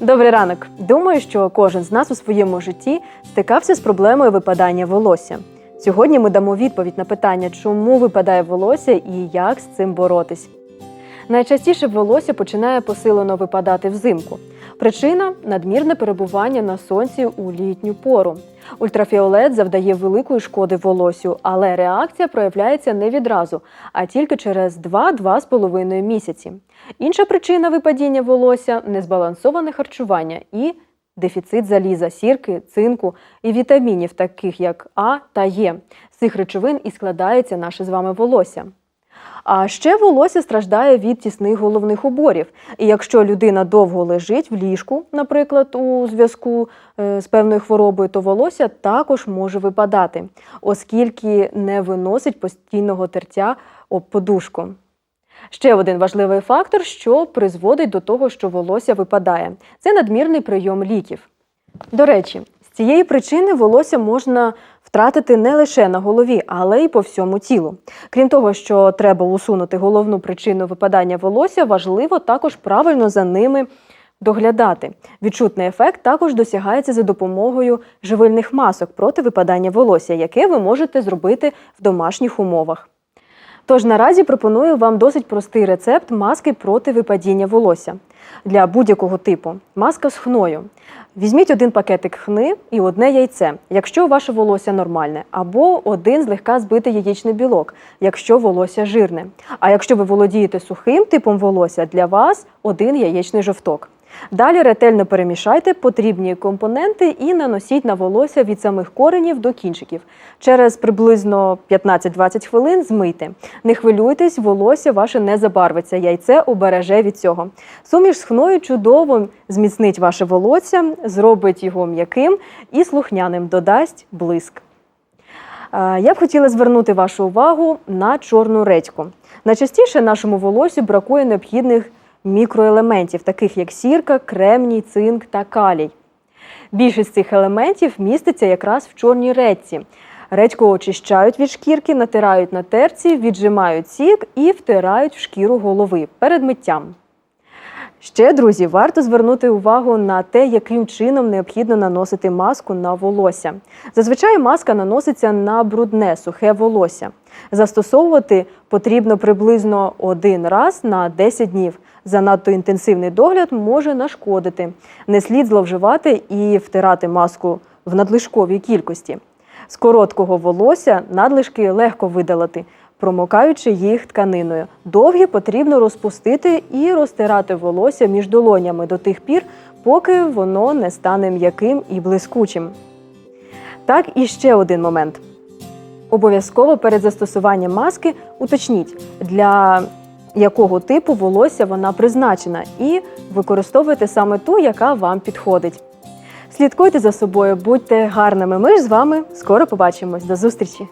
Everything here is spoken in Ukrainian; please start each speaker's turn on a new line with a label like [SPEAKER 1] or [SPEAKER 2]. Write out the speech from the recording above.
[SPEAKER 1] Добрий ранок. Думаю, що кожен з нас у своєму житті стикався з проблемою випадання волосся. Сьогодні ми дамо відповідь на питання, чому випадає волосся і як з цим боротись. Найчастіше волосся починає посилено випадати взимку. Причина надмірне перебування на сонці у літню пору. Ультрафіолет завдає великої шкоди волосю, але реакція проявляється не відразу, а тільки через 2-2,5 місяці. Інша причина випадіння волосся незбалансоване харчування і дефіцит заліза, сірки, цинку і вітамінів, таких як А та Е. З цих речовин і складається наше з вами волосся. А ще волосся страждає від тісних головних уборів. І якщо людина довго лежить в ліжку, наприклад, у зв'язку е, з певною хворобою, то волосся також може випадати, оскільки не виносить постійного тертя об подушку. Ще один важливий фактор, що призводить до того, що волосся випадає, це надмірний прийом ліків. До речі, з цієї причини волосся можна втратити не лише на голові, але й по всьому тілу. Крім того, що треба усунути головну причину випадання волосся, важливо також правильно за ними доглядати. Відчутний ефект також досягається за допомогою живильних масок проти випадання волосся, яке ви можете зробити в домашніх умовах. Тож наразі пропоную вам досить простий рецепт маски проти випадіння волосся для будь-якого типу. Маска з хною. Візьміть один пакетик хни і одне яйце, якщо ваше волосся нормальне, або один злегка збитий яєчний білок, якщо волосся жирне. А якщо ви володієте сухим типом волосся, для вас один яєчний жовток. Далі ретельно перемішайте потрібні компоненти і наносіть на волосся від самих коренів до кінчиків. Через приблизно 15-20 хвилин змийте. Не хвилюйтесь, волосся ваше не забарвиться, яйце убереже від цього. Суміш з хною чудово зміцнить ваше волосся, зробить його м'яким і слухняним, додасть блиск. Е, Я б хотіла звернути вашу увагу на чорну редьку. Найчастіше нашому волосю бракує необхідних мікроелементів, таких як сірка, кремній, цинк та калій. Більшість цих елементів міститься якраз в чорній редьці. Редьку очищають від шкірки, натирають на терці, віджимають сік і втирають в шкіру голови перед миттям. Ще, друзі, варто звернути увагу на те, яким чином необхідно наносити маску на волосся. Зазвичай маска наноситься на брудне, сухе волосся. Застосовувати потрібно приблизно один раз на 10 днів. Занадто інтенсивний догляд може нашкодити. Не слід зловживати і втирати маску в надлишковій кількості. З короткого волосся надлишки легко видалити, промокаючи їх тканиною. Довгі потрібно розпустити і розтирати волосся між долонями до тих пір, поки воно не стане м'яким і блискучим. Так, і ще один момент. Обов'язково перед застосуванням маски уточніть, для якого типу волосся вона призначена, і використовуйте саме ту, яка вам підходить. Слідкуйте за собою, будьте гарними. Ми ж з вами скоро побачимось. До зустрічі!